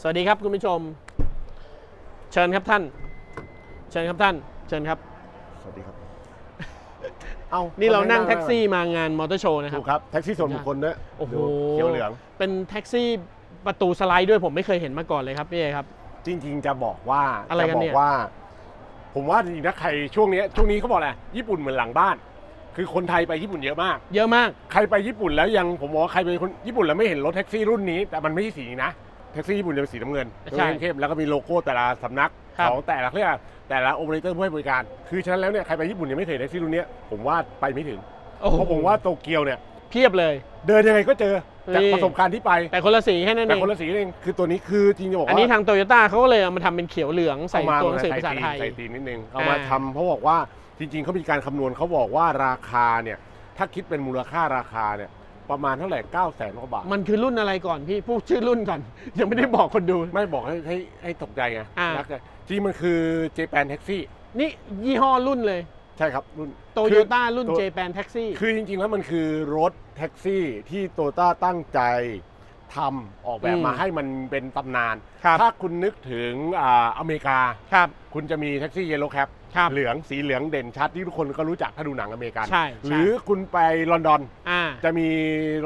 สวัสดีครับคุณผู้ชม เชิญครับท่าน เชิญครับท่าน เชิญครับ สวัสดีครับ เอานี่เรานั่งคแท็กซี่มางานมอเตอร์โชว์นะคถูรับกครับ แท็กซี่ส่วนบุคคลด้วยโอ้โห ดูเขียวเหลือง เป็นแท็กซี่ประตูสไลด์ด้วยผมไม่เคยเห็นมาก่อนเลยครับพี่เอครับ จริง ๆ จะบอกว่า อะไรจะกันบอเนี่ย กว่า ผมว่าจริงๆนะใครช่วงเนี้ยช่วงนี้เขาบอกแหละไรญี่ปุ่นเหมือนหลังบ้าน คือคนไทยไปญี่ปุ่นเยอะมาก เยอะมาก ใครไปญี่ปุ่นแล้วยังผมบอกว่าใครเป็นคนญี่ปุ่นแล้วไม่เห็นรถแท็กซี่รุ่นนี้ แต่มันไม่ใช่สีนี้นะแท็กซี่ญี่ปุ่นจะเป็นสีน้ำเงินใช่เข้มๆแล้วก็มีโลโก้แต่ละสำนักครับ ของแต่ละเรียกว่าแต่ละโอเปอเรเตอร์ผู้ให้บริการ คือฉะนั้นแล้วเนี่ยใครไปญี่ปุ่นยังไม่เคยเห็นแท็กซี่รุ่นเนี้ยผมว่าไปไม่ถึงโอ้โหเพราะผมว่าโตเกียวเนี่ยเพียบเลย เดินยังไงก็เจอ จากนี่ ประสบการณ์ที่ไปแต่คนละสีแค่นั้นแต่เองคนละสีเองคือตัวนี้คือจริงจะบอกว่าอันนี้ทางโตโยต้าเขาก็เลยเอามาทำเป็นเขียวเหลืองใส่เอามาตัวหนังสือภาษาไทย ใส่ตีนนิดนึงเอามาอ่า ทำเพราะบอกว่าจริง ๆเขามีการคำนวณเขาบอกว่าราคาเนี่ยถ้าคิดเป็นมูลค่าราคาเนี่ยประมาณเท่าไหร่9 0 0 0 0 0กว่าบาทมันคือรุ่นอะไรก่อนพี่พูดชื่อรุ่นก่อน ยังไม่ได้บอกคนดู ไม่บอกให้ให้ให้ตกใจไงอ่ารั กใจจริงมันคือเจแปนแท็กซี่นี่ยี่ห้อรุ่นเลย ใช่ครับรุ่นโตโยต้ารุ่นตัวเจแปนแท็กซี่คือจริงๆแล้วมันคือรถแท็กซี่ที่โตต้าตั้งใจทำออกแบบอืมมาให้มันเป็นตำนานครับถ้าคุณนึกถึงอ่าอเมริกาครับคุณจะมีแท็กซี่เยลโล่แคปครับเหลืองสีเหลืองเด่นชัดที่ทุกคนก็รู้จักถ้าดูหนังอเมริกันใช่ใช่หรือคุณไปลอนดอนอ่าจะมี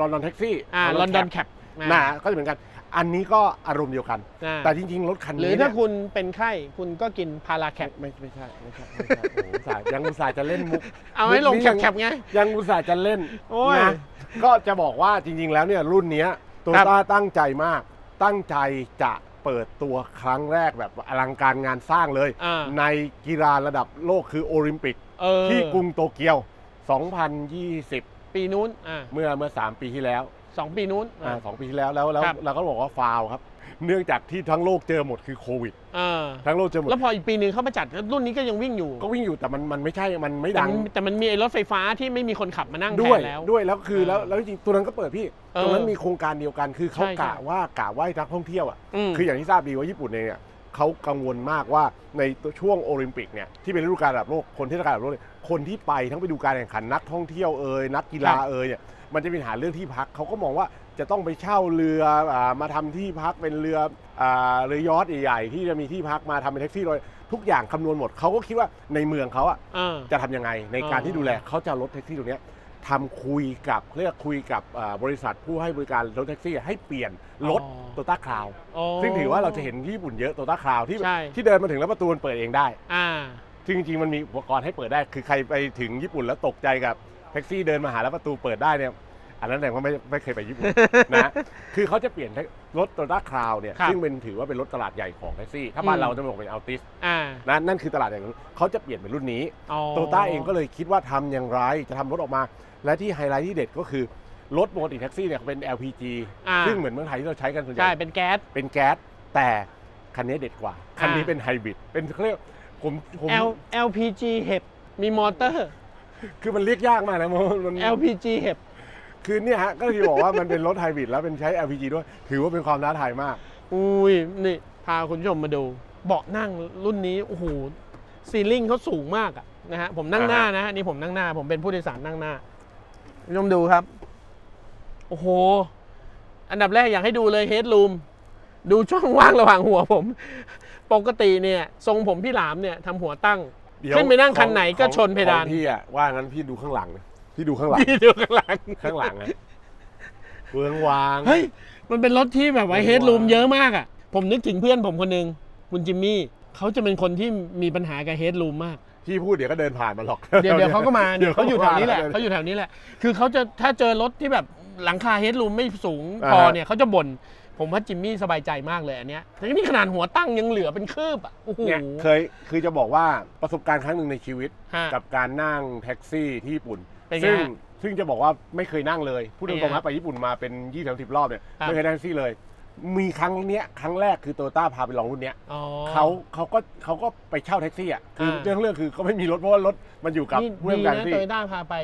ลอนดอนแท็กซี่อ่าลอนดอนแคปน่าก็จะเหมือนกัน อันนี้ก็อารมณ์เดียวกันแต่จริง ๆ รถคันหรืนี้อถ้าเนี่ยคุณเป็นไข้คุณก็กินพาราแคป ไม่ไม่ใช่ไม่ใช่ไม่ใช่โอ้โหอุตส่าห์ยังอุตส่าห์จะเล่นมุก เอาให้ลงนี่แคยัปงแคปไง ยังอุตส่าห์จะเล่นโอ้ยนะก็จะบอกว่าจริง ๆ แล้วเนี่ยรุ่นเนี้โตครับต้าตั้งใจมาก ตั้งใจจะเปิดตัวครั้งแรกแบบอลังการงานสร้างเลย อ่า ในกีฬาระดับโลกคือโอลิมปิก เออที่กรุงโตเกียว 2020 ปีนู้นอ่า เมื่อเมื่อ 3 ปีที่แล้ว สองปีนู้น อ่าสองปีที่แล้วแล้วแล้วครับ เราก็บอกว่าฟาวครับ เนื่องจากที่ทั้งโลกเจอหมดคือโควิดเออทั้งโลกเจอหมด แล้วพออีกปีหนึ่งเขามาจัดรุ่นนี้ก็ยังวิ่งอยู่ก็วิ่งอยู่แต่มันมันไม่ใช่ มันไม่แต่ดัง มันแต่มันมีไอ้รถไฟฟ้าที่ไม่มีคนขับมานั่งแทด้วยนแล้ว ด้วยแล้วคือเออแล้วแล้วจริงๆตัวนั้นก็เปิดพี่เออตรงนั้นมีโครงการเดียวกันคือเขาใช่กะใช่ว่ากะว่าให้นักท่องเที่ยวอะม คืออย่างที่ทราบดีว่าญี่ปุ่นเองเนี่ยเขากังวลมากว่าในช่วงโอลิมปิกเนี่ยที่เป็นฤดูกาลระดับโลกคนที่ฤดูกาลระดับโลกเนี่ยคนที่ไปทั้งไปดูการแข่งขันนักท่องเที่ยวเอ่ยนักกีฬาครับเอ่ยเนี่ย มันจะมีปัญหาเรื่องที่พักเขาก็มองว่าจะต้องไปเช่าเรืออามาทำที่พักเป็นเรืออาเรือยอชต์ใหญ่ๆที่จะมีที่พักมาทำเป็นแท็กซี่โดยทุกอย่างคำนวณหมดเขาก็คิดว่าในเมืองเขาอะเออจะทำยังไงในการอ๋อที่ดูแลเขาจะเอารถแท็กซี่ตรงเนี้ยทำคุยกับเรียกคุยกับอ่าบริษัทผู้ให้บริการรถแท็กซี่ให้เปลี่ยนรถอ๋อ โตต้าคลาวอ๋อ ซึ่งถือว่าเราจะเห็นที่ญี่ปุ่นเยอะโตต้าคลาวที่ใช่ ที่เดินมาถึงแล้วประตูมันเปิดเองได้อ่า ซึ่งจริงๆมันมีอุปกรณ์ให้เปิดได้ คือใครไปถึงญี่ปุ่นแล้วตกใจกับ แท็กซี่เดินมาหาแล้วประตูเปิดได้เนี่ยอันนั้นแสดงว่าไม่ไม่เคยไปญี่ปุ่น นะคือเขาจะเปลี่ยนรถโตต้าคลาวเนี่ยครับซึ่งเป็นถือว่าเป็นรถตลาดใหญ่ของแท็กซี่ ถ้าบ้าอืนมเราจะบอกเป็นอัลติสอ่านะนั่นคือตลาดอย่างนั้นเขาจะเปลี่ยนเป็นรุ่นนี้อ๋อ โตต้าเองก็เลยคิดว่าทำอย่างไรจะทำรถออกมา และที่ไฮไลท์ที่เด็ดก็คือรถปกติแท็กซี่เนี่ยเป็น LPG อ่า ซึ่งเหมือนเมืองไทยที่เราใช้กันส่วนใหใช่ญ่ เป็นแก๊ส เป็นแก๊สแต่คันนี้เด็ดกว่า คันนี้อ่า เป็นไฮบริดเป็นเขาเรียกผมผม L LPG เห็บมีมอเตอร์ คือมันเรียกยากมากนะมันมัน LPG เห็บคือเนี่ยฮะก็คือบอกว่ามันเป็นรถไฮบริดแล้วเป็นใช้ LPG ด้วย ถือว่าเป็นความท้าทายมาก อุ้ยนี่พาคุณผู้ชมมาดู เบาะนั่งรุ่นนี้โอ้โหซีลิ่งเขาสูงมากอะนะฮะผมนั่งหน้านะฮะนี่ผมนั่งหน้า ผมเป็นผู้โดยสารนั่งหน้าคุณผู้ชมดูครับ โอ้โห อันดับแรกอยากให้ดูเลยเฮด o ูมดูช่องว่างระหว่างหัวผม ปกติเนี่ย ทรงผมพี่หลามเนี่ยทำหัวตั้ง เดี๋ยวขึ้นไปนั่งคันไหนก็ของชนเพดาน ของพี่อะว่างั้นพี่ดูข้างหลังนะพี่ดูข้างหลัง พี่ดูข้างหลัง ข้างหลังนะเวืองวาง เฮ้ย มันเป็นรถที่แบบว่าโอ้โหเฮด o ูมเยอะมากอะ ผมนึกถึงเพื่อนผมคนหนึ่งคุณจิมมี่เขาจะเป็นคนที่มีปัญหากับเฮด o ูมมาก พี่พูดเดี๋ยวก็เดินผ่านมาหรอกเดี๋ยวเดี๋ยวเขาก็มาเดี๋ยวเขาอยู่แถวนี้แหละดี๋เขาอยู่แถวนี้แหละ คือเขาจะถ้าเจอรถที่แบบหลังคาเฮด o ูมไม่สูงพออ่าฮะเนี่ยเขาจะบ่น ผมว่าจิมมี่สบายใจมากเลยอันเนี้ยแต่นี่ขนาดหัวตั้งยังเหลือเป็นคืบอะโอ้โห เนี่ยเคยคือจะบอกว่าประสบการณ์ครั้งหนึ่งในชีวิต ฮะกับการนั่งแท็กซี่ที่ญี่ปุ่น เป็นไงซึ่งฮะซึ่งจะบอกว่าไม่เคยนั่งเลย พูดเป็นตไงรงๆนะไปญี่ปุ่นมาเป็น20 30รอบเนี่ยครับ ไม่เคยนั่งแท็กซี่เลย มีครั้งเนี้ยครั้งแรกคือโตโยต้าพาไปลองรุ่นเนี้ยอ๋อ เขาเขาก็เขาก็ไปเช่าแท็กซี่อะคืออ่าเรื่องเรื่องคือเขาไม่มีรถเพราะว่ารถมันอยู่กับนี่ผู้ดีประกอบการนะแท็กโตซี่โยต้าพาไป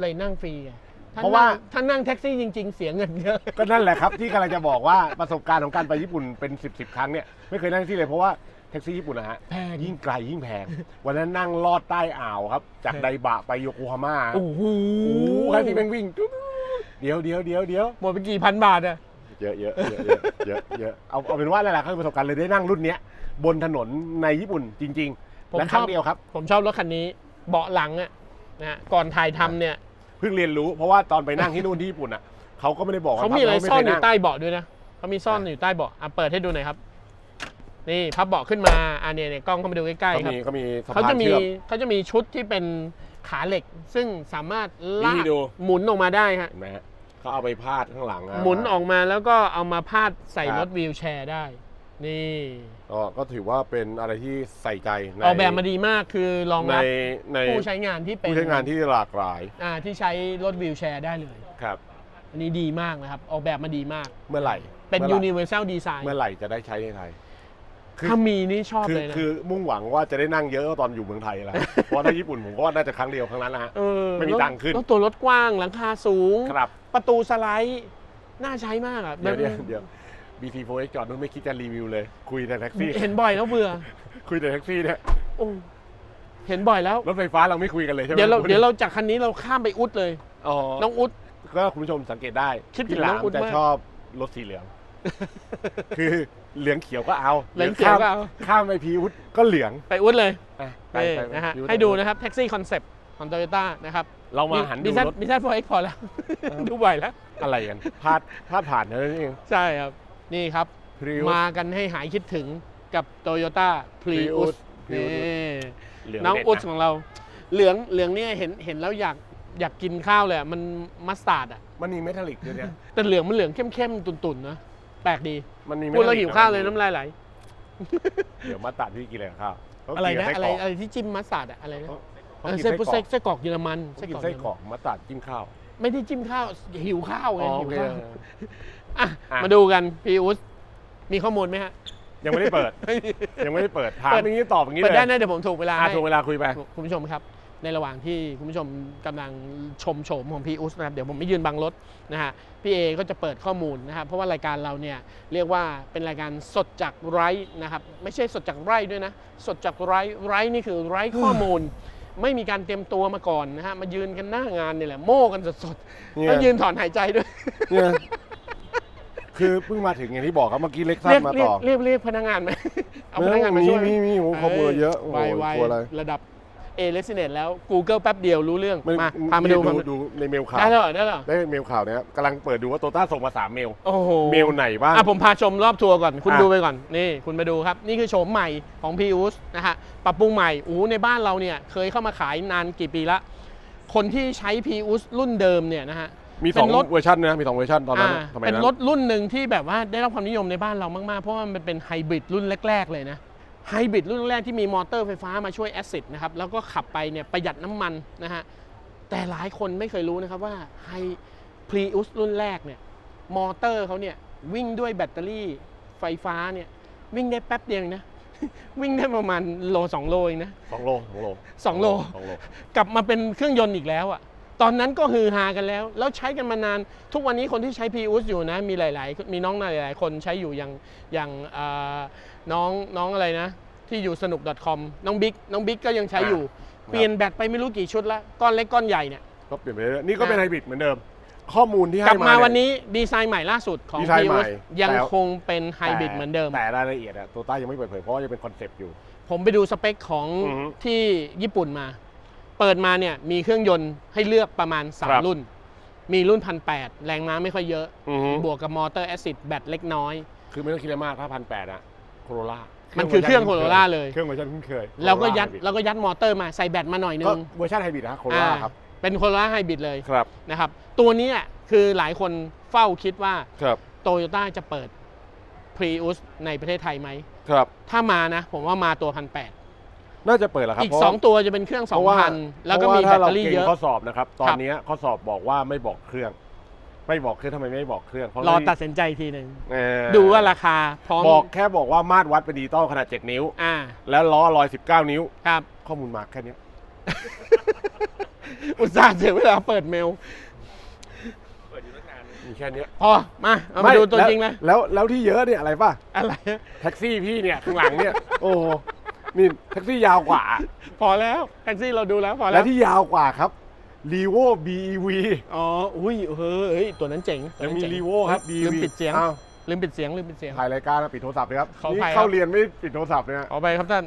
เลยนั่งฟรีไงถ้ เพราะว่านั่งถ้านั่งแท็กซี่จริง ๆ เสียเงินเยอะ ก็นั่นแหละครับที่กำลังจะบอกว่าประสบการณ์ของการไปญี่ปุ่นเป็น 10บสครั้งเนี่ยไม่เคยนั่งแท็กซี่เลยเพราะว่าแท็กซี่ญี่ปุ่นนะฮะแพง ยิ่งไกลยิ่งแพง วันนั้นนั่งลอดใต้อ่าวครับ จากแพงไดบะไปโยโกฮาม่าโอ้โหโอ้โหใครที่แม่งวิ่งตุ๊ดเดี๋ยวเดี๋ยวเดี๋ยวเดี๋ยวหมดไปกี่พันบาทอะ เยอะเยอะเยอะเยอะเยอะเยอะเอาเอาเป็นว่าหลายๆครั้งประสบการณ์เลยได้นั่งรุ่นเนี้ยบนถนนในญี่ปุ่นจริงผๆมและชครั้อบ งเดียวครับ ผมชอบรถคันนี้ เบาะหลังอะนะฮะก่อนถ่ายทำเนี่ย เพิ่งเรียนรู้เพราะว่าตอนไปนั่งที่นู่นที่ญี่ปุ่นอะเขาก็ไม่ได้บอกว่เขามีอะไรพับซ่อนเคอยู่งใต้เบาะด้วยนะเขามีซ่อนอยู่ใต้เบาะอะเปิดให้ดูหน่อยครับ นี่พับเบาะขึ้นมาอะเนี่ยเนี่ยกล้องเข้ามาดูใกล้เขาๆครับมีเขามีสะเขาพานจะมีเชื่อมเขาจะมีชุดที่เป็นขาเหล็ก ซึ่งสามารถลากนี่ดูหมุนออกมาได้ฮะเห็นไหมฮะเขาเอาไปพาดข้างหลังะหมุนออกมาแล้วก็เอามาพาดใส่ครับรถวีลแชร์ได้ นี่ก็ก็ถือว่าเป็นอะไรที่ใส่ใจในออกแบบมาดีมากคือรองในรับในผู้ใช้งานที่เป็นผู้ใช้งานที่หลากหลายอ่าที่ใช้รถวีลแชร์ได้เลย ครับ อันนี้ดีมากนะครับ ออกแบบมาดีมาก เมื่อไหร่เป็น มื่อไหร่ universal design เมื่อไหร่จะได้ใช้ในไทย คือ ถ้ามีนี่ชอบคือเลยนะคือมุ่งหวังว่าจะได้นั่งเยอะตอนอยู่เมืองไทยแหละ เพราะถ้าญี่ปุ่นผมก็ว่าน่าจะครั้งเดียวครั้งนั้นนะฮะ เออไม่มีตังค์ขึ้นแล้วตัวรถกว้างหลังคาสูง ครับ ประตูสไลด์ น่าใช้มากอะเดี๋ยวแบบเดี๋ยวเดี๋ยว BT4X จอดนู้นไม่คิดจะรีวิวเลย คุยแต่แท็กซี่ เห็นบ่อยแล้วเบื่อคุยแต่แท็กซี่เนี่ยโอ้เห็นบ่อยแล้ว รถไฟฟ้าเราไม่คุยกันเลยใช่ไหมเดี๋ยวเราคุณเดี๋ยวเราจากคันนี้เราข้ามไปอุดเลยอ๋อน้องอุด ก็คุณผู้ชมสังเกตได้คิดถึงพี่หลาน้มองอุ๊ดจะมากชอบรถสีเหลือง คือเหลืองเขียวก็เอา เหลืองเขียวก็เอา ข้ามไปพีวุฒก็เหลือง ไปอุดเลยอะไปนี่ไปนะฮะพีวุฒให้ดูนะครับแท็กซี่คอนเซปต์ของโตโยต้านะครับ เรามาหันดูมิซันรถมิซันโฟเอ็กพอแล้ว ดูบ่อยแล้ว อะไรกันพลาดพลาดผ่านเท่านั้นเอง ใช่ครับ นี่ครับ Prius มากันให้หายคิดถึงกับ Toyota Prius Prius นี่เหลืองน้องเด็ดอุดนะของเรา เหลืองเหลืองเนี่ยเห็นเห็นแล้วอยากอยากกินข้าวเลยอะมันมัสตาร์ดอะ มันมีเมทัลลิกด้วยเนี่ยแต่เหลืองมันเหลืองเข้มๆ ตุ่นๆนะแปลกดี มันมีพูดแล้ว metallic หิวข้าวเลยะน้ำลายไหล เดี๋ยวมาตัดที่กินอะไรกับข้าวเขาอะไรกินะส้อะไรกกอะไรที่จิ้มมัสตาร์ดอะอะไรนะเขาเออกินไส้ไส้กรไส้อกไส้กรอกเยอรมันเขากินเยไส้รกรอกมาตัดจิ้มข้าวไม่ได้จิ้มข้าวหิวข้าวไงอ๋อหิโอวเคข้าว อะอะ มาดูกันพี่อุสมีข้อมูลไหมฮะ ยังไม่ได้เปิด ยังไม่ได้เปิดถามเปิด อย่างนี้ตอบอย่างนี้เปิเลดยได้นะเดี๋ยวผมถูกเวลาอะให้ช่วงเวลาคุยไป คุณผู้ชมครับ ในระหว่างที่คุณผู้ชมกำลังชมโฉมของพี่อุสนะครับ เดี๋ยวผมไม่ยืนบังรถนะฮะพี่เอก็จะเปิดข้อมูลนะครับ เพราะว่ารายการเราเนี่ยเรียกว่าเป็นรายการสดจากไร้นะครับ ไม่ใช่สดจากไร่ด้วยนะ สดจากไร้ไร้นี่คือไร้ข้อมูล ไม่มีการเตรียมตัวมาก่อนนะฮะมายืนกันหน้างานนี่แหละโม่กันสดๆเนี่ย แล้วยืนถอนหายใจด้วย เนี่ย คือเพิ่งมาถึงอย่างที่บอกครับเมื่อกี้เล็กซัสเรียกมาเรียกต่อเรียกเรียกพนักงานไหมเอาพนักงานมามีช่วยมีมีโอ้โหข้อมูลเราเยอะโอ้โหไวไวกลัวอะไรระดับเอเลสเนตแล้ว Google แป๊บเดียวรู้เรื่องไม่มาพามาดูดูพามาดูดูในเมลข่าว ได้แล้วเหรอได้แล้วเหรอได้เมลข่าวเนี้ยกำลังเปิดดูว่าโตต้าส่งมาสามเมลโอ้โหเมลไหนบ้างอะผมพาชมรอบทัวร์ก่อน คุณอะดูไปก่อน นี่คุณมาดูครับ นี่คือโฉมใหม่ของพีอุสนะฮะ ปรับปรุงใหม่อู้ในบ้านเราเนี่ย เคยเข้ามาขายนานกี่ปีละ คนที่ใช้พีอุสรุ่นเดิมเนี่ยนะฮะ มีสองเป็นรถ เวอร์ชันนะมีสองเวอร์ชันตอนนั้นอ่าสมัยเป็นนั้นรถรุ่นหนึ่งที่แบบว่าได้รับความนิยมในบ้านเรามาก ๆ เพราะว่ามันเป็นไฮบริดรุ่นแรก ๆ เลยนะไฮบริดรุ่นแรกที่มีมอเตอร์ไฟฟ้ามาช่วยแอสซิดนะครับแล้วก็ขับไปเนี่ยประหยัดน้ำมันนะฮะแต่หลายคนไม่เคยรู้นะครับว่าไฮพรีอุสรุ่นแรกเนี่ยมอเตอร์เขาเนี่ยวิ่งด้วยแบตเตอรี่ไฟฟ้าเนี่ยวิ่งได้แป๊บเดียวเองนะ วิ่งได้ประมาณโลสองโลเองนะ สองโลสองโลสองโล สองโล กลับมาเป็นเครื่องยนต์อีกแล้วอะ่ะ ตอนนั้นก็ฮือฮากันแล้ว แล้วใช้กันมานาน ทุกวันนี้คนที่ใช้ p ีอุสอยู่นะ มีหลาย ๆ มีน้องหลาย ๆ คนใช้อยู่อย่างอย่างเอ่อน้องน้องอะไรนะ ที่อยู่สนุก .com น้องบิ๊กน้องบิ๊กก็ยังใช้อยู่ เปลี่ยนแบตไปไม่รู้กี่ชุดละก้อนเล็กก้อนใหญ่เนี่ยก็เปลี่ยนไปเรื่อยๆนี่ก็เป็นไฮบริดเหมือนเดิม ข้อมูลที่ให้กลับมาเยวันนี้ดีไซน์ใหม่ล่าสุดของดีไซน์ p ีใหม่อุสยังแต่คงเป็นไฮบริดเหมือนเดิม แต่รายละเอียดอะโตต้ายังไม่เปิดเผยเพราะว่ายังเป็นคอนเซปต์อยู่ ผมไปดูสเปคของอือฮึที่ญี่ปุ่นมา เปิดมาเนี่ยมีเครื่องยนต์ให้เลือกประมาณ ครับ3 รุ่น มีรุ่นพันแแรงม้าไม่ค่อยเยอะ อือฮึ บวกกับมอเตอร์แอซิดแบตเล็กน้อย คือไม่ต้องคิดอะไรมากถ้าพันแปดอะโคโรล่ามัมันคือเครื่อง Corolla เลย เครื่องเวอร์ชันคุ้นเคยแล้วก็ยัด Corolla แล้วก็ยัดมอเตอร์มาใส่แบตมาหน่อยนึก็งเวอร์ชันไฮบริดนะโคโรล่าอ่าครับเป็นโคโรล่าไฮบริดเลยครับนะครับ ตัวเนี้ยคือหลายคนเฝ้าคิดว่าครับโตโยต้าจะเปิด Prius ในประเทศไทยไหม ครับ ถ้ามานะ ผมว่ามาตัวพันแน่าจะเปิดแล้วครับอีก เพราะ2 ตัวจะเป็นเครื่อง เพราะว่า2,000 แล้วก็มีพแบราะตว่าเตอรี่ถ้าเยเก่อะงข้อสอบนะครับ ตอนครับเนี้ยข้อสอบบอกว่าไม่บอกเครื่อง ไม่บอกเครื่องทำไมไม่บอกเครื่องเพราะรอไม่ตัดสินใจทีหนึ่งเอ่อดูว่าราคาพร้อมบอกแค่บอกว่ามาตรวัดเป็นดิจิตอลขนาด 7 นิ้ว อ่าแล้วล้อลอย19 นิ้ว ครับ ข้อมูลมาแค่เนี้ยอุตส่าห์เสียเวลาเปิดเมล มีแค่เนี้ยพอมาเอามาดูตัวจริงเลยแล้วแล้วแล้วที่เยอะเนี่ยอะไรป่ะอะไร แท็กซี่พี่เนี่ยข้างหลังเนี่ย โอ้โห นี่แท็กซี่ยาวกว่า พอแล้วแท็กซี่เราดูแล้วพอแล้แล้ววที่ยาวกว่าครับ r e v o BEV อ๋ออุ้ยเฮ้ยตัวนั้นเจ๋งตัวยังนั้นมีเจ๋ง r e v o ครับ ลื BEV มปิดเสียงอ้าวลืมปิดเสียงลืมปิดเสียง ถ่ายรายการแล้วปิดโทรศัพท์เลยครับขออนี่ภัยครับ เข้าเรียนไม่ปิดโทรศัพท์เนี่ยขอไปครับท่าน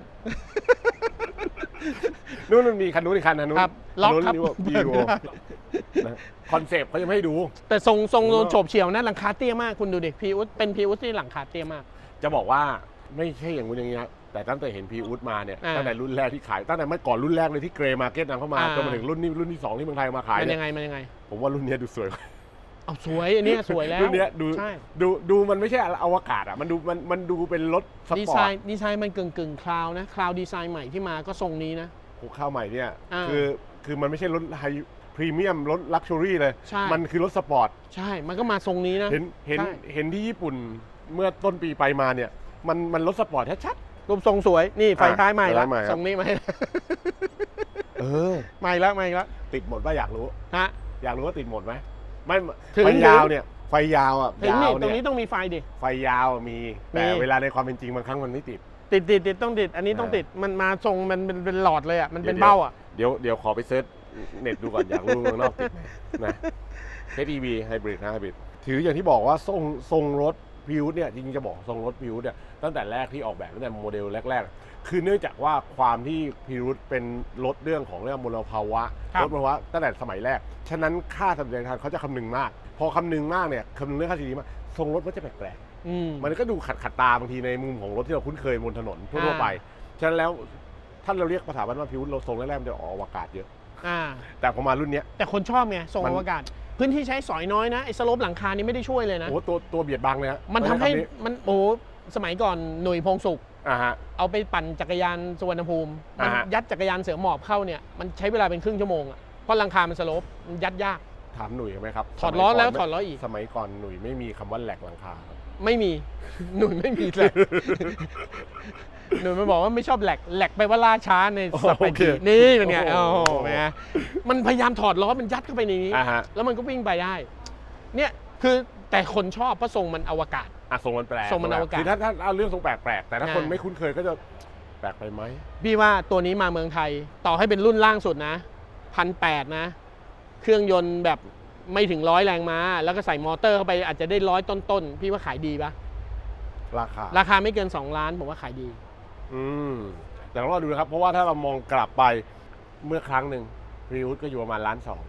นู่นมันมีคันนู้นอีกคันนะนู้นครับล็อกครับนนู้นเปิด BEV ไม่ได้นะคอนเซปต์เขายังไม่ให้ดู แต่ทรงทรงผมว่าโฉบเฉี่ยวนะหลังคาเตี้ยมากคุณดูดิพีอุสเป็นพีอุสที่หลังคาเตี้ยมาก จะบอกว่าไม่ใช่อย่างงู้นอย่างนี้นะ แต่ตั้งแต่เห็นพีอูดมาเนี่ยอ่าตั้งแต่รุ่นแรกที่ขายตั้งแต่เมื่อก่อนรุ่นแรกเลยที่เกรมาร์เก็ตนำเข้ามาอ่า จนมาถึงรุ่นนี้รุ่นที่สองที่เมืองไทยเอามาขายมันเนี่ยัยงไงมันยังไง ผมว่ารุ่นเนี้ยดูสวยกว่า เอาสวยอันเนี้ยสวยแล้วรุ่นเนี้ยดู ใช่ดูดูมันไม่ใช่อวกาศอะมันดูมันมันดูเป็นรถสดีปอไซร์ต น์ดีไซน์มันกึ่งกึ่งคลาวนะคลาวดีไซน์ใหม่ที่มาก็ทรงนี้นะโอ้ข้าวใหม่เนี่ยอ่า คือคือมันไม่ใช่รถไฮพรีเมียมรถลักชัวรี่เลย ใช่มันคือรถสปอร์ต ใช่มันก็มาทรงนี้นะ เห็นเห็นใช่ เห็นที่ญี่ปุ่นเมื่อต้นปีไปมาเนี่ย มันมันรถสปอร์ตชัด รูปทรงสวยนี่ไฟอะท้ายใหม่ไฟละท้ายใหม่ครับทรงนี้ใหม่ๆเออใหม่ละใหม่ละติดหมดป่ะอยากรู้ฮะอยากรู้ว่าติดหมดไหมไม่ถึงไฟยาวเนี่ย ไฟยาวอะถึงยานี่วตรงเนี่นี้ยต้องมีไฟดิไฟยาวมีแต่มีเวลาในความเป็นจริงบางครั้งมันไม่ติดติดติดติดต้องติด อันนี้ต้องอ่าติดมันมาทรงมันเป็นเป็นหลอดเลยอะมันเป็นเดี๋ยวเบ้าอะเดี๋ยวเดี๋ยวขอไปเซิร์ชเน็ตดูก่อนอยากรู้เมืองนอกติดไหมนะ HEV Hybrid นะ Hybrid ถืออย่างที่บอกว่าทรงทรงรถ พิวเนี่ยจริงๆจะบอกทรงรถพิวเนี่ยตั้งแต่แรกที่ออกแบบตั้งแต่โมเดลแรก ๆ คือเนื่องจากว่าความที่พิวเป็นรถเรื่องของเรื่องมลภาวะครับ รถมลภาวะตั้งแต่สมัยแรก ฉะนั้นค่าสัญญาณเขาจะคำนึงมาก พอคำนึงมากเนี่ยคำนึงเรื่องค่าสีมากทรงรถมันจะแปลกๆ อืม มันก็ดูขัดขัดตาบางทีในมุมของรถที่เราคุ้นเคยบนถนนทั่วๆไป ฉะนั้นแล้วถ้าเราเรียกภาษาบ้านว่าพิวเราทรงแรกๆมันจะออกอวกาศเยอะ อ่า แต่พอมารุ่นเนี้ยแต่คนชอบไงทรงมันอวกาศ พื้นที่ใช้สอยน้อยนะไอ้สโลปหลังคานี่ไม่ได้ช่วยเลยนะ โอ้โหตัวตัวเบียดบังเลยฮะมันทำให้ใช้คำมันโอ้สมัยก่อนหน่วยพงสุขอ่าฮะ เอาไปปั่นจักรยานสุวรรณภูมิมันอ่าฮะ ยัดจักรยานเสือหมอบเข้าเนี่ยมันใช้เวลาเป็นครึ่งชั่วโมงอะเพราะหลังคามันสโลปมันยัดยาก ถามหนุ่ยไหมครับถอดล้อสมัยก่นแล้วถอดล้ออีก สมัยก่อนหนุ่ยไม่มีคำว่าแหลกหลังคาครับ ไม่มี หนุ่ยไม่มีแหลก หนุ่ยมันบอกว่าไม่ชอบแหลกแหลกไปว่าล่าช้าในสเปนนี่เป็นไงโอ้โอ้โหโหเป็นไงมันพยายามถอดล้อมันยัดเข้าไปในนี้อ่าฮะแล้วมันก็วิ่งไปได้ เนี่ยคือแต่คนชอบเพราะทรงมันอวกาศอะทรงมันแปลกทรงมันอวกาศคือถ้าถ้าเอาเรื่องทรงแปลกๆแต่ถ้าอ่าคนไม่คุ้นเคยก็จะแปลกไปไหมพี่ว่าตัวนี้มาเมืองไทย ต่อให้เป็นรุ่นล่างสุดนะพันแปดนะ เครื่องยนต์แบบไม่ถึงร้อยแรงม้า แล้วก็ใส่มอเตอร์เข้าไปอาจจะได้ร้อยต้นๆ พี่ว่าขายดีปะราคา ราคาไม่เกิน 2 ล้านผมว่าขายดี อืมแต่ต้องรอดูนะครับ เพราะว่าถ้าเรามองกลับไปเมื่อครั้งหนึ่งพิวก็อยู่ประมาณล้านสอง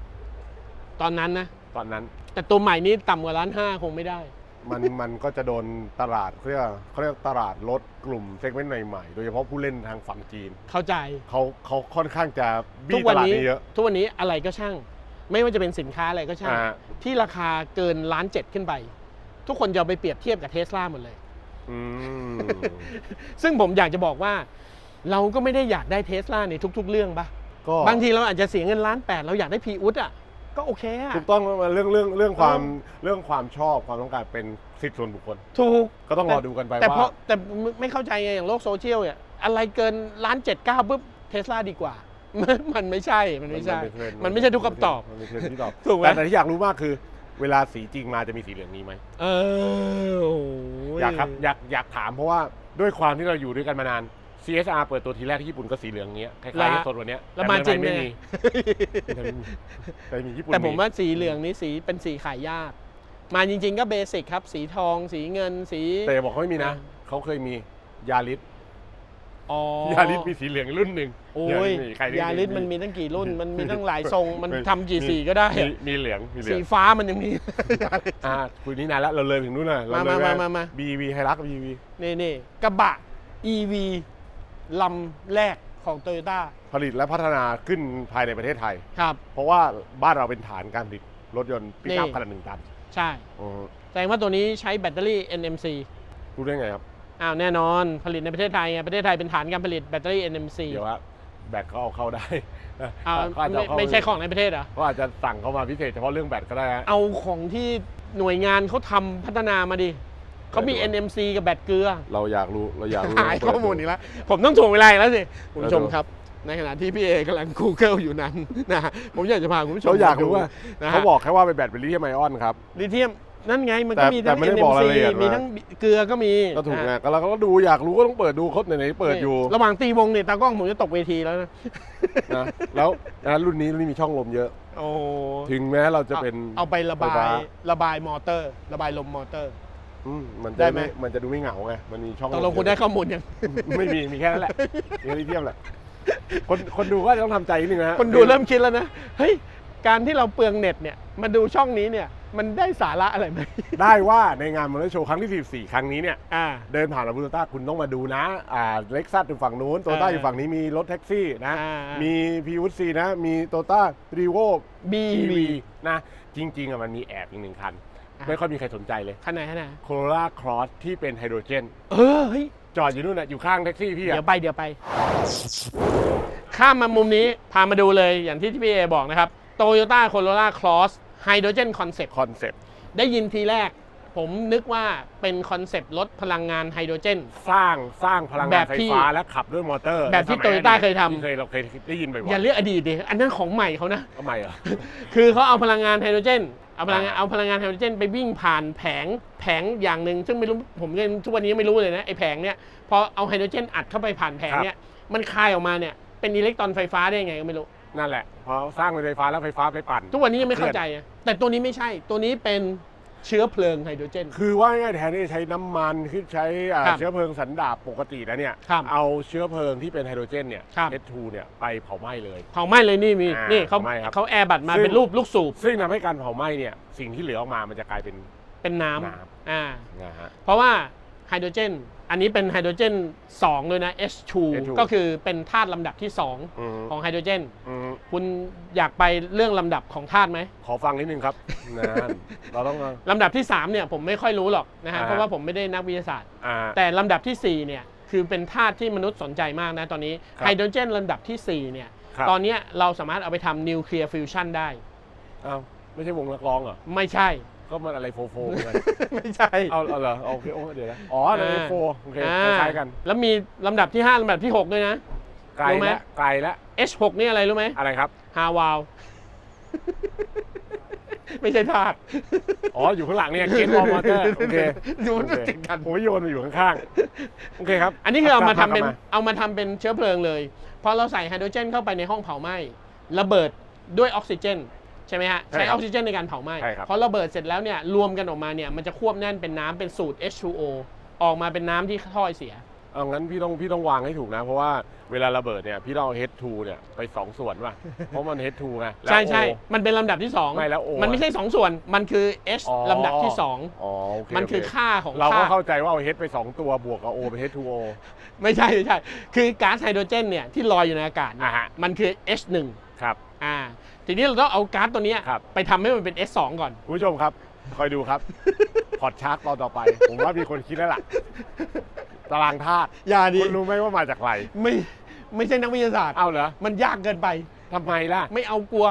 ตอนนั้นนะ ตอนนั้น แต่ตัวใหม่นี้ต่ำกว่าล้านห้าคงไม่ได้ มันมันก็จะโดนตลาดเขาเรียกเขาเรียกตลาดรถกลุ่มเซกเมนต์ใหม่ๆ โดยเฉพาะผู้เล่นทางฝั่งจีน เข้าใจ เขาเขาค่อนข้างจะทุบี้กวัตลาดนี้นี้เยอะ ทุกวันนี้อะไรก็ช่าง ไม่ว่าจะเป็นสินค้าอะไรก็ช่าง อ่า ที่ราคาเกินล้านเจ็ดขึ้นไป ทุกคนจะเอาไปเปรียบเทียบกับเทสลาหมดเลยอืม ซึ่งผมอยากจะบอกว่า เราก็ไม่ได้อยากได้เทสลาในทุก ๆ เรื่องปะก็บางทีเราอาจจะเสียเงินล้านแปดเราอยากได้พีอุดอะก็โอเคอะถูกต้องเรื่องเรื่องเรื่องความเออเรื่องความชอบความต้องการเป็นสิทธิส่วนบุคคล ถูกก็ต้องรอดูกันไปแต่ว่าเพราะแต่ไม่เข้าใจไงอย่างโลกโซเชียลเนี่ยอะไรเกินล้านเจ็ดเก้าปุ๊บเทสลาดีกว่า มันไม่ใช่มันไม่ใช่เป็เทรด์มันไม่ใช่ทุกคำตอบมันเป็นเทรนด์ที่ตอบถูกไหมแต่แต่ที่อยากรู้มากคือ เวลาสีจริงมาจะมีสีเหลืองนี้ไหมเออโอ้ยอยากครับอยากอยากถามเพราะว่าด้วยความที่เราอยู่ด้วยกันมานาน CSR เปิดตัวทีแรกที่ญี่ปุ่นก็สีเหลืองเงี้ยคล้ายๆกับสดวันเนี้ยแล้วมาจริงไม่เนี่มียแต่ไม่มีแต่มีญี่ปุ่นแต่ผมว่าสีเหลืองนี้สีเป็นสีขายยาก มาจริง ๆ ก็เบสิกครับ สีทอง สีเงินสี แต่อย่าบอกเขาไม่มีนะอ่าเขาเคยมียาริส อ๋อยาริสมีสีเหลืองรุ่นหนึ่งโอ้งยมีใครได้ยาลิสมันมีตั้งกี่รุ่น มันมีตั้งหลายทรง มันทำกี่สีก็ได้ มีอะมีเหลืองมีเหลืสีองฟ้ามันยังมีอ่าคุยนี้นานแล้วเราเลยไปถึงนู้นน่ะเรมาเลยมามามาบีวีไฮรักบีวีนี่นี่กระบะ EV ลำแรกของโตโยต้าผลิตและพัฒนาขึ้นภายในประเทศไทยครับ เพราะว่าบ้านเราเป็นฐานการผลิตรถยนต์ปิกอัพนี่ขนาดหนึ่งตัน ใช่อือฮึแสดงว่าตัวนี้ใช้แบตเตอรี่ NMC รู้ได้ไงครับ อ้าวแน่นอนผลิตในประเทศไทยไงประเทศไทยเป็นฐานการผลิตแบตเตอรี่ NMC เดี๋ยวว่าแบตเขาเอาเข้าได้อ้าวเขาอาจจะไม่เอาเข้าไม่ใช่ของในประเทศเหรอ เขาอาจจะสั่งเข้ามาพิเศษเฉพาะเรื่องแบตก็ได้ฮะ เอาของที่หน่วยงานเขาทำพัฒนามาดิเขามี เปิดดู NMC กับแบตเกลือ เราอยากรู้เราอยากรู้ หายข้อมูลอีกแล้ว ผมต้องถ่วงเวลาอีกแล้วสิคุณผู้ชมครับ ในขณะที่พี่เอกำลัง Google อยู่นั้นนะฮะผมอยากจะพาคุณผู้ชมเราอยากรู้ว่า นะฮะเขาบอกแค่ว่าเป็นแบตเป็นลิเธียมไอออนครับลิเธียม นั่นไงมันแต่ก็มีทั้ง แต่ไม่ได้บอกรายละเอียดมีมาทั้งเกลือก็มีก็ถูกไงอะก็เราก็ดูอยากรู้ก็ต้องเปิดดูเขาไหนๆเปิดอยู่ระหว่างตีวงเนี่ยตากล้องผมจะตกเวทีแล้วนะนะแล้วนะรุ่นนี้รุ่นนี้มีช่องลมเยอะ โอ้ถึงแม้เราจะเป็นเอาไประบาไฟฟ้า ยระบายมอเตอร์ ระบายลมมอเตอร์ อืมมันได้จะไหม ไม่มันจะดูไม่เหงาไงมันมีช่องตกลงมคุณได้ข้อมูลยัง ไม่มีมีแค่นั้นแหละมีแค่นี้เทียมแหละคนคนดูก็ต้องทำใจนิดนึงนะฮะ คนดูเริ่มคิดแล้วนะ เฮ้ย การที่เราเปลืองเน็ตเนี่ยมาดูช่องนี้เนี่ยมันได้สาระอะไรไหมได้ว่าในงานมอเตอร์โชว์ครั้งที่14ครั้งนี้เนี่ย อ่า เดินผ่านลาบูโตต้าคุณต้องมาดูนะ อ่าเล็กซัสอยู่ฝั่งนู้นโตต้าเออออยู่ฝั่งนี้มีรถแท็กซี่นะ อ่ามี มีพีวุซีนะ มีโตต้ารีโวบีอีวีวีนะ จริง ๆอะมันมีแอบอีกหนึ่งคัน อะไม่ค่อยมีใครสนใจเลยขนาดขนาดโคโรล่าครอสที่เป็นไฮโดรเจน เออเฮ้ยจอดอยู่นู่นน่ะอยู่ข้างแท็กซี่พี่อะเดี๋ยวไปเดี๋ยวไป ข้ามมามุมนี้พามาดูเลยอย่างที่พี่เอบอกนะครับ Toyota Corolla Cross Hydrogen Concept คอนเซ็ปต์ได้ยินทีแรก ผมนึกว่าเป็นคอนเซปต์รถพลังงานไฮโดรเจน สร้างสร้างพลังแบงานบไฟที่ฟ้าและขับด้วยมอเตอร์แบบที่ในสมั Toyota อดีตเคยทำที่เคยเราเคยได้ยินบ่อยๆอย่าเรียกอดีตดิอันนั้นของใหม่เขานะทำไมอะคือเขาเอาพลังงานไฮโดรเจนเอาพลังงานอ่าเอาพลังงานไฮโดรเจนไปวิ่งผ่านแผงแผงอย่างหนึ่งซึ่งไม่รู้ผมยังทุกวันนี้ยังไม่รู้เลยนะไอ้แผงเนี้ยพอเอาไฮโดรเจนอัดเข้าไปผ่านแผงเนี้ยมันคายออกมาเนี่ยเป็นอิเล็กตรอนไฟฟ้าได้ยังไงก็ไม่รู้ นั่นแหละ พอสร้างเป็นไฟฟ้าแล้วไฟฟ้าไปปั่น ทุกวันนี้ยังไม่เข้าใจอะแต่ตัวนี้ไม่ใช่ ตัวนี้เป็นเชื้อเพลิงไฮโดรเจน คือว่าง่ายๆแทนที่จะใช้น้ำมันคือใช้อ่าครับเชื้อเพลิงสันดาปปกติแล้วเนี่ย ครับเอาเชื้อเพลิงที่เป็นไฮโดรเจนเนี่ย ครับ H2 เนี่ยไปเผาไหม้เลย เผาไหม้เลยนี่มี อ่านี่นี่เขาเผาไหม้ครับเขาแอร์บัตมาซึ่ง เป็นรูปลูกสูบ ซึ่งทำให้การเผาไหม้เนี่ยสิ่งที่เหลือออกมามันจะกลายเป็น เป็นน้น้ำอ่า นะฮะ เพราะว่าไฮโดรเจน อันนี้เป็นไฮโดรเจน2เลยนะ H2 H2 ก็คือเป็นธาตุลำดับที่ อืม 2 ของไฮโดรเจน อืมคุณอยากไปเรื่องลำดับของธาตุไหมขอฟังนิดนึงครับนะเราต้อง ลำดับที่ 3 เนี่ยผมไม่ค่อยรู้หรอกนะฮะอ่า เพราะว่าผมไม่ได้นักวิทยาศาสตร์ อ่า แต่ลำดับทีสี่4เนี่ยคือเป็นธาตุที่มนุษย์สนใจมากนะตอนนี้ครับ ไฮโดรเจนลำดับทีสี่4เนี่ยครับตอนเนี้ยเราสามารถเอาไปทำนิวเคลียร์ฟิวชันได้ อ้าวไม่ใช่วงนักร้องเหรอ ไม่ใช่ ก็มันอะไรโฟโฟเหมือนกันไม่ใช่ เอาเอาเหรอโอเคโอ้เดี๋ยวนะอ๋อในอ่าโฟโอเคอ่คล้ายๆกัน แล้วมีลำดับที่ 5ลำดับที่ 6 ด้วยนะ ไกลรู้ไหม แล้วไกลแล้ว H6 นี่อะไรรู้ไหมอะไรครับ ฮาวาว ไม่ใช่ธาตุอ๋อ อยู่ข้างหลังเนี่ยเกตบอลมอเตอร์โอเคดูมันโอเคติดกัน ผมไม่โยนมาอยู่ข้างๆ โอเคครับอันนี้คือเอามาทำเป็นกลับเอามาทำเป็นเชื้อเพลิงเลย พอเราใส่ไฮโดรเจนเข้าไปในห้องเผาไหม้ระเบิดด้วยออกซิเจน ใช่ไหมฮะใช่ใช้คอรับอกซิเจนในการเผาไหม้ใช่ครับพอระเบิดเสร็จแล้วเนี่ยรวมกันออกมาเนี่ยมันจะควบแน่นเป็นน้ำเป็นสูตร H2O ออกมาเป็นน้ำที่ถ้อยเสียเอางั้นพี่ต้องพี่ต้องวางให้ถูกนะ เพราะว่าเวลาระเบิดเนี่ยพี่ต้องเอา H2 เนี่ยไปสองส่วนว่ะเพราะมัน H2 ไงแล้วใช่ใช่ O มันเป็นลำดับที่2ไม่แล้ว O มันไม่ใช่2ส่วนมันคือ H อ๋อลำดับที่อ๋อโอเค2มันคือโเค่าของเราก็ค่าเข้าใจว่าเอา H ไป2ตัวบวกกับ O เป็น H2O ไม่ใช่ไม่ใช่ คือก๊าซไฮโดรเจนเนี่ยที่ลอยอยู่ในอากาศเนี่ยอ่าฮะมันคือ H1 ครับอ่า ทีนี้เราต้องเอาก๊าซตัวเนี้ยครับ ไปทำให้มันเป็น S2 ก่อน คุณผู้ชมครับ คอยดูครับ พอดชาร์กตอนต่อไป ผมว่ามีคนคิดแล้วล่ะ ตารางธาตุอย่าดิ คุณรู้ไหมว่ามาจากอะไรไม่ไม่ใช่นักวิทยาศาสตร์ เอาเหรอมันยากเกินไป ทำไมล่ะ ไม่เอากลัว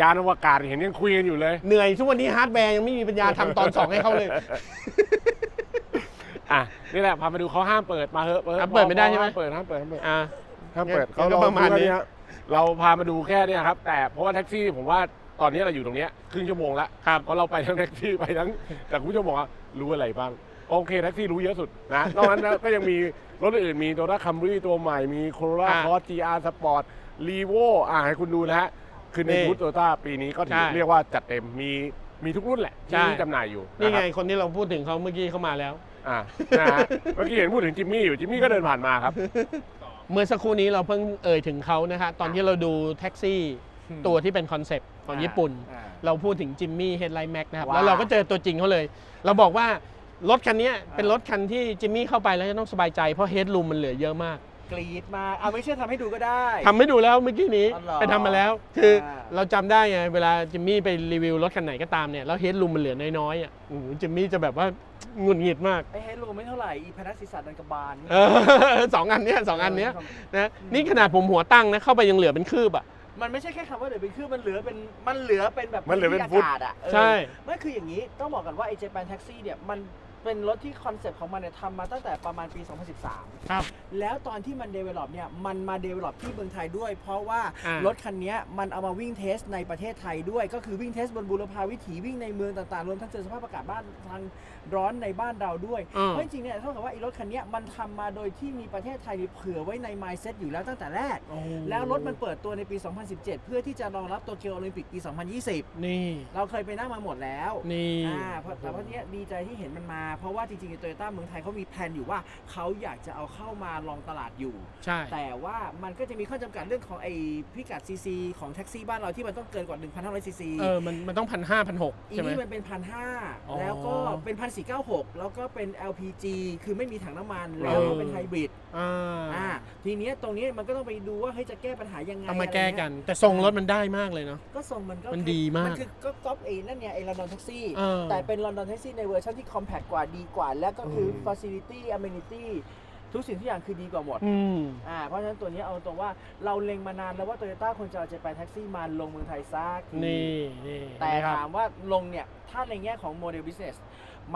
ยานอวกาศเห็นยังคุยกันอยู่เลย เหนื่อยทุกวันนี้ฮาร์ดแวร์ยังไม่มีปัญญาทำตอน สองให้เขาเลย อะนี่แหละพาไปดูเขาห้ามเปิดมาเถอะอะเปิดไม่ได้ใช่ไหม ห้ามเปิดห้ามเปิดห้ามเปิดอ่าห้ามเปิดงั้นเขาก็เราประมาณนี้ ดูแค่เย เราพามาดูแค่เนี้ครับ แต่เพราะว่าแท็กซี่ผมว่าตอนนี้เราอยู่ตรงเนี้ยครึ่งชั่วโมงแล้วครับ เพราะเราไปทั้งแท็กซี่ไปทั้งแต่คุณผู้ชมบอกว่ารู้อะไรบ้าง โอเคแท็กซี่รู้เยอะสุดนะนอกนั้นนะ ก็ยังมีรถอื่นๆมีโตโยต้าคัมรี่ตัวใหม่มีโคโรล่าอะคอร์ส GR Sport รีโวอ่าให้คุณดูนะฮะคือในนี่บูธโตโยต้าปีนี้ก็ถือใช่เรียกว่าจัดเต็มมีมีทุกรุ่นแหละใช่ ที่จำหน่ายอยู่นี่ไงะครับคนที่เราพูดถึงเขาเมื่อกี้เขามาแล้ว อ่านะฮะเมื่อกี้เห็นพูดถึงจิมมี่อยู่จิมมี่ก็เดินผ่านมาครับ เมื่อสักครู่นี้เราเพิ่งเอ่ยถึงเขานะฮะตอนที่เราดูแท็กซี่ตัวที่เป็นคอนเซปต์ของญี่ปุ่น อ่า เราพูดถึงจิมมี่เฮดไลท์แม็กนะครับ ว้าวแล้วเราก็เจอตัวจริงเขาเลย เราบอกว่ารถคันเนี้ยเป็นรถคันที่จิมมี่เข้าไปแล้วจะต้องสบายใจเพราะเฮดรูมมันเหลือเยอะมาก กรีดมากเอาไม่เชื่อทำให้ดูก็ได้ ทำให้ดูแล้วเมื่อกี้นี้อ๋อเหรอไปทำมาแล้ว คืออ่าเราจำได้ไงเวลาจิมมี่ไปรีวิวรถคันไหนก็ตามเนี่ยแล้วเฮดรูมมันเหลือน้อยๆอะโอ้โหจิมมี่จะแบบว่าหงุดหงิดมากไอ้เฮดรูไม่เท่าไหร่ อีพนัสศีรษะดันกระบาลเออสองอันเนี้ยสองอันเนี้ยนะนี่ขนาดผมหัวตั้งนะเข้าไปยังเหลือเป็นคืบอะ มันไม่ใช่แค่คำว่าเหลือเป็นคือมันเหลือเป็นมันเหลือเป็นแบบมันเหลือเป็นที่ฟุตอากาศอะเออใช่ ไม่คืออย่างนี้ต้องบอกกันว่าไอ้เจแปนแท็กซี่เนี่ยมัน เป็นรถที่คอนเซ็ปต์ของมันเนี่ยทำมาตั้งแต่ประมาณปี 2013 ครับ แล้วตอนที่มัน develop เนี่ยมันมา develop ที่เมืองไทยด้วย เพราะว่าอ่ารถคันเนี้ยมันเอามาวิ่งเทสในประเทศไทยด้วย ก็คือวิ่งเทสบนบุรพาวิถีวิ่งในเมืองต่างๆ รวมทั้งเจอสภาพอากาศบ้านทางร้อนในบ้านเราด้วย อืม เพราะจริงๆเนี่ยเท่ากับว่าไอ้รถคันเนี้ยมันทำมาโดยที่มีประเทศไทยเนี่ยเผื่อไว้ใน mindset อยู่แล้วตั้งแต่แรกโอ้แล้วรถมันเปิดตัวในปี 2017 เพื่อที่จะรองรับโตเกียวโอลิมปิกปี 2020 นี่ เราเคยไปนั่งมาหมดแล้ว นี่ อ่าเพราะแต่เพราะเนี้ยดีใจที่เห็นมันมาเพราะว่าจริงๆโตโยต้าเมืองไทยเขามีแผนอยู่ว่าเขาอยากจะเอาเข้ามาลองตลาดอยู่ ใช่ แต่ว่ามันก็จะมีข้อจำกัดเรื่องของไอ้พิกัดซีซีของแท็กซี่บ้านเราที่มันต้องเกินกว่า1,500ซีซีเออ มันมันต้องพันห้าพันหกอีใช่ไหม นี่มันเป็นพันห้าอ๋อแล้วก็เป็นพันสี่เก้าหกแล้วก็เป็น LPG คือไม่มีถังน้ำมันแล้วก็เป็นไฮบริดอ่าอ่าทีเนี้ยตรงนี้มันก็ต้องไปดูว่าเฮ้ยจะแก้ปัญหายังไงเอามาแก้อะไรกัเงี้ยนแต่ทรงรถมันได้มากเลยเนาะ ก็ทรงมันก็มันดีมาก มันคือก็ก๊อปเอนั่นเนี่ยไอ้ลอนดอนแท็กซี่ เออ แต่เป็นลอนดอนแท็กซี่ในเวอร์ชันที่คอมแพคกว่าดีกว่า และก็คืออืม Facility Amenity ทุกสิ่งทุกอย่างคือดีกว่าหมด อืม อ่าเพราะฉะนั้นตัวนี้เอาตรงว่าเราเล็งมานานแล้วว่าโตโยต้าควรจะเอาเจแปนแท็กซี่มาลงเมืองไทยซากทีนี่นี่แต่นะครับ ถามว่าลงเนี่ย ถ้าในแง่ของโมเดล business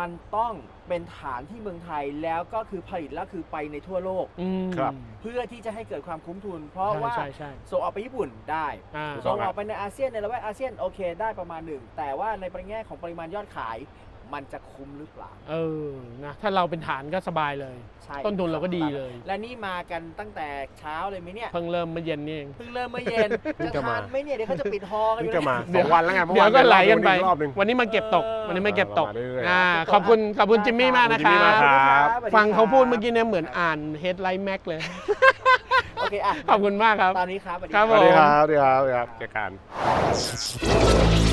มันต้องเป็นฐานที่เมืองไทยแล้วก็คือผลิตแล้วคือไปในทั่วโลก อืมครับ เพื่อที่จะให้เกิดความคุ้มทุน เพราะว่าใช่ใช่ส่งออกไปญี่ปุ่นได้อ่า ถูกต้ส่องงออกไปในอาเซียนในละแวกอาเซียนโอเคได้ประมาณหนึ่งแต่ว่าในประแง่ของปริมาณยอดขาย มันจะคุ้มหรือเปล่า เออนะถ้าเราเป็นฐานก็สบายเลย ใช่ต้นทุนเราก็ดีเลย และนี่มากันตั้งแต่เช้าเลยไหมเนี่ยเพิ่งเริ่มเมื่อเย็นนี่เอง เพิ่งเริ่มเมื่อเย็นเพิ่งจะจะทามานไหมเนี่ยเดี๋ยวเขาจะปิดฮอกันอเพิ่งยู่จะมาแล้ว สองวันแล้วไงเมื่อเดี๋ยววานก็ไหลกันไป รอบหนึ่ง วันนี้มาเก็บตก เออ วันนี้มาเก็บตกมาเรื่อยๆอ่าขอบคุณขอบคุณจิมมี่มากนะคขอบคุณจิมมี่รัมากครับบสวัสดีฟังเขาพูดครับเมื่อกี้เนี่ยเหมือนอ่านเฮดไลท์แม็กเลย โอเคอะขอบคุณมากครับ ตอนนี้ครับสวัสดี ครับ สวัสดีครับสวัสดีครับสวัสดีครับเจอกัน